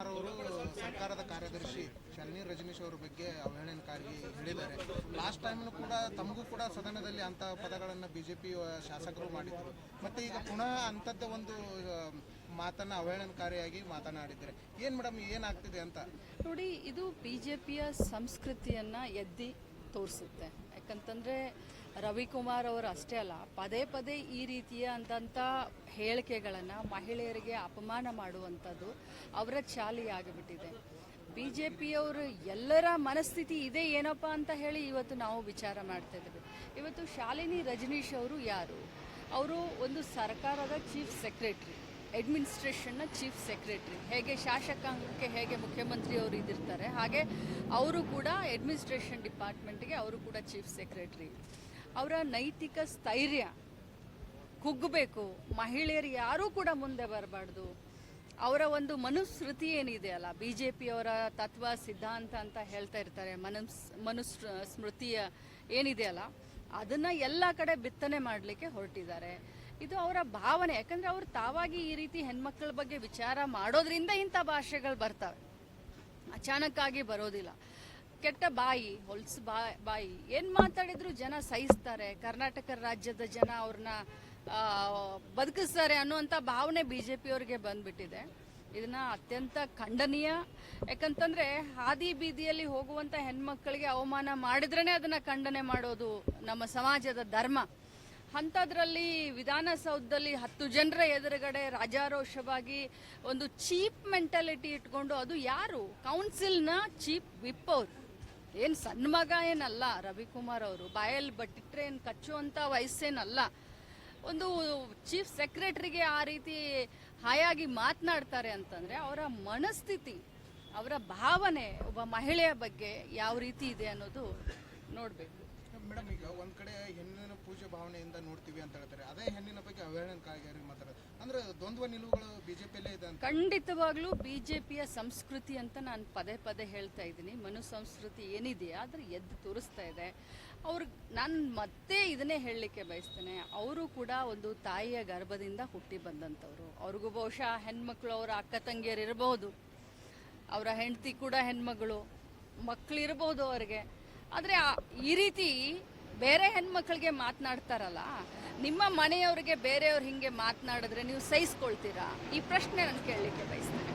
ಸರ್ಕಾರದ ಕಾರ್ಯದರ್ಶಿ ಶಾಲಿನಿ ರಜನೀಶ್ ಅವರ ಬಗ್ಗೆ ಅವಹೇಳನಕಾರಿ ಹೇಳಿದ್ದಾರೆ. ಲಾಸ್ಟ್ ಟೈಮ್ನು ಕೂಡ ತಮಗೂ ಕೂಡ ಸದನದಲ್ಲಿ ಅಂತ ಪದಗಳನ್ನು ಬಿಜೆಪಿ ಶಾಸಕರು ಮಾಡಿದ್ರು. ಮತ್ತೆ ಈಗ ಪುನಃ ಅಂಥದ್ದೇ ಒಂದು ಮಾತನ್ನ ಅವಹೇಳನಕಾರಿಯಾಗಿ ಮಾತನಾಡಿದ್ದಾರೆ. ಏನ್ ಮೇಡಮ್, ಏನಾಗ್ತಿದೆ ಅಂತ? ನೋಡಿ, ಇದು ಬಿ ಜೆ ಪಿಯ ಸಂಸ್ಕೃತಿಯನ್ನು ಎದ್ದಿ ತೋರಿಸುತ್ತೆ. ಯಾಕಂತಂದರೆ ರವಿಕುಮಾರ್ ಅವರು ಅಷ್ಟೇ ಅಲ್ಲ, ಪದೇ ಪದೇ ಈ ರೀತಿಯ ಅಂದಂಥ ಹೇಳಿಕೆಗಳನ್ನು ಮಹಿಳೆಯರಿಗೆ ಅಪಮಾನ ಮಾಡುವಂಥದ್ದು ಅವರ ಚಾಲಿಯಾಗಿಬಿಟ್ಟಿದೆ ಬಿ ಜೆ ಪಿಯವರು ಎಲ್ಲರ ಮನಸ್ಥಿತಿ ಇದೆ ಏನಪ್ಪ ಅಂತ ಹೇಳಿ ಇವತ್ತು ನಾವು ವಿಚಾರ ಮಾಡ್ತಾ ಇದ್ದೀವಿ. ಇವತ್ತು ಶಾಲಿನಿ ರಜನೀಶ್ ಅವರು ಯಾರು? ಅವರು ಒಂದು ಸರ್ಕಾರದ ಚೀಫ್ ಸೆಕ್ರೆಟ್ರಿ ಅಡ್ಮಿನಿಸ್ಟ್ರೇಷನ್ನ ಚೀಫ್ ಸೆಕ್ರೆಟ್ರಿ ಹೇಗೆ ಶಾಸಕಾಂಗಕ್ಕೆ ಹೇಗೆ ಮುಖ್ಯಮಂತ್ರಿಯವರು ಇದಿರ್ತಾರೆ, ಹಾಗೆ ಅವರು ಕೂಡ ಅಡ್ಮಿನಿಸ್ಟ್ರೇಷನ್ ಡಿಪಾರ್ಟ್ಮೆಂಟ್ಗೆ ಅವರು ಕೂಡ ಚೀಫ್ ಸೆಕ್ರೆಟ್ರಿ ಅವರ ನೈತಿಕ ಸ್ಥೈರ್ಯ ಕುಗ್ಗಬೇಕು ಮಹಿಳೆಯರು ಯಾರೂ ಕೂಡ ಮುಂದೆ ಬರಬಾರ್ದು. ಅವರ ಒಂದು ಮನುಸ್ಮೃತಿ ಏನಿದೆ ಅಲ್ಲ ಬಿ ಜೆ ಪಿಯವರ ತತ್ವ, ಸಿದ್ಧಾಂತ ಅಂತ ಹೇಳ್ತಾ ಇರ್ತಾರೆ, ಮನುಸ್ ಮನುಸ್ ಸ್ಮೃತಿಯ ಏನಿದೆ ಅಲ್ಲ, ಅದನ್ನು ಎಲ್ಲ ಕಡೆ ಬಿತ್ತನೆ ಮಾಡಲಿಕ್ಕೆ ಹೊರಟಿದ್ದಾರೆ. ಇದು ಅವರ ಭಾವನೆ. ಯಾಕಂದರೆ ಅವರು ತಾವಾಗಿ ಈ ರೀತಿ ಹೆಣ್ಮಕ್ಳ ಬಗ್ಗೆ ವಿಚಾರ ಮಾಡೋದ್ರಿಂದ ಇಂಥ ಭಾಷೆಗಳು ಬರ್ತವೆ. ಅಚಾನಕ್ಕಾಗಿ ಬರೋದಿಲ್ಲ. ಕೆಟ್ಟ ಬಾಯಿ, ಹೊಲ್ಸ್ ಬಾ, ಬಾಯಿ. ಏನು ಮಾತಾಡಿದ್ರು ಜನ ಸಹಿಸ್ತಾರೆ. ಕರ್ನಾಟಕ ರಾಜ್ಯದ ಜನ ಅವ್ರನ್ನ ಬದುಕಿಸ್ತಾರೆ ಅನ್ನುವಂಥ ಭಾವನೆ ಬಿ ಜೆ ಪಿಯವ್ರಿಗೆ ಬಂದ್ಬಿಟ್ಟಿದೆ. ಇದನ್ನ ಅತ್ಯಂತ ಖಂಡನೀಯ. ಯಾಕಂತಂದ್ರೆ ಹಾದಿ ಬೀದಿಯಲ್ಲಿ ಹೋಗುವಂಥ ಹೆಣ್ಮಕ್ಳಿಗೆ ಅವಮಾನ ಮಾಡಿದ್ರೇ ಅದನ್ನ ಖಂಡನೆ ಮಾಡೋದು ನಮ್ಮ ಸಮಾಜದ ಧರ್ಮ. ಅಂಥದ್ರಲ್ಲಿ ವಿಧಾನಸೌಧದಲ್ಲಿ ಹತ್ತು ಜನರ ಎದುರುಗಡೆ ರಾಜಾರೋಷವಾಗಿ ಒಂದು ಚೀಪ್ ಮೆಂಟಾಲಿಟಿ ಇಟ್ಕೊಂಡು ಅದು ಯಾರು? ಕೌನ್ಸಿಲ್ನ ಚೀಪ್ ವಿಪ್ ಅವರು. ಏನು ಸಣ್ಣ ಮಗ ಏನಲ್ಲ, ರವಿಕುಮಾರ್ ಅವರು. ಬಾಯಲ್ಲಿ ಬಟ್ಟಿಟ್ರೆ ಏನು ಕಚ್ಚುವಂಥ ವಯಸ್ಸೇನಲ್ಲ. ಒಂದು ಚೀಫ್ ಸೆಕ್ರೆಟರಿಗೆ ಆ ರೀತಿ ಹಾಯಾಗಿ ಮಾತನಾಡ್ತಾರೆ ಅಂತಂದ್ರೆ ಅವರ ಮನಸ್ಥಿತಿ, ಅವರ ಭಾವನೆ ಒಬ್ಬ ಮಹಿಳೆಯ ಬಗ್ಗೆ ಯಾವ ರೀತಿ ಇದೆ ಅನ್ನೋದು ನೋಡಬೇಕು. ಮೇಡಮ್, ಈಗ ಒಂದ್ ಕಡೆ ಹೆಣ್ಣಿನ ಪೂಜೆ ಭಾವನೆಯಿಂದ ನೋಡ್ತೀವಿ ಅಂತ ಹೇಳ್ತಾರೆ. ಅದೇ ಹೆಣ್ಣಿನ ಬಗ್ಗೆ ಅವಹೇಳನಕಾರಿ ಅಂದ್ರೆ ದ್ವಂದ್ವ ನಿಲುವುಗಳು ಬಿಜೆಪಿಯಲ್ಲೇ ಇದೆ ಅಂತ. ಖಂಡಿತವಾಗ್ಲೂ ಬಿಜೆಪಿಯ ಸಂಸ್ಕೃತಿ ಅಂತ ನಾನು ಪದೇ ಪದೇ ಹೇಳ್ತಾ ಇದ್ದೀನಿ. ಮನು ಸಂಸ್ಕೃತಿ ಏನಿದೆ ಆದರೆ ಎದ್ದು ತೋರಿಸ್ತಾ ಇದೆ. ಅವ್ರು, ನಾನು ಮತ್ತೆ ಇದನ್ನೇ ಹೇಳಲಿಕ್ಕೆ ಬಯಸ್ತೇನೆ. ಅವರು ಕೂಡ ಒಂದು ತಾಯಿಯ ಗರ್ಭದಿಂದ ಹುಟ್ಟಿ ಬಂದಂಥವ್ರು. ಅವ್ರಿಗೂ ಬಹುಶಃ ಹೆಣ್ಮಕ್ಳು ಅವರ ಅಕ್ಕ ತಂಗಿಯರು ಇರಬಹುದು ಅವರ ಹೆಂಡತಿ ಕೂಡ ಹೆಣ್ಮಗಳು. ಮಕ್ಕಳು ಇರಬಹುದು ಅವ್ರಿಗೆ. ಆದರೆ ಈ ರೀತಿ ಬೇರೆ ಹೆಣ್ಮಕ್ಳಿಗೆ ಮಾತನಾಡ್ತಾರಲ್ಲ, ನಿಮ್ಮ ಮನೆಯವ್ರಿಗೆ ಬೇರೆಯವ್ರು ಹಿಂಗೆ ಮಾತನಾಡಿದ್ರೆ ನೀವು ಸಹಿಸ್ಕೊಳ್ತೀರಾ? ಈ ಪ್ರಶ್ನೆ ನಾನು ಕೇಳಲಿಕ್ಕೆ ಬಯಸ್ತೇನೆ.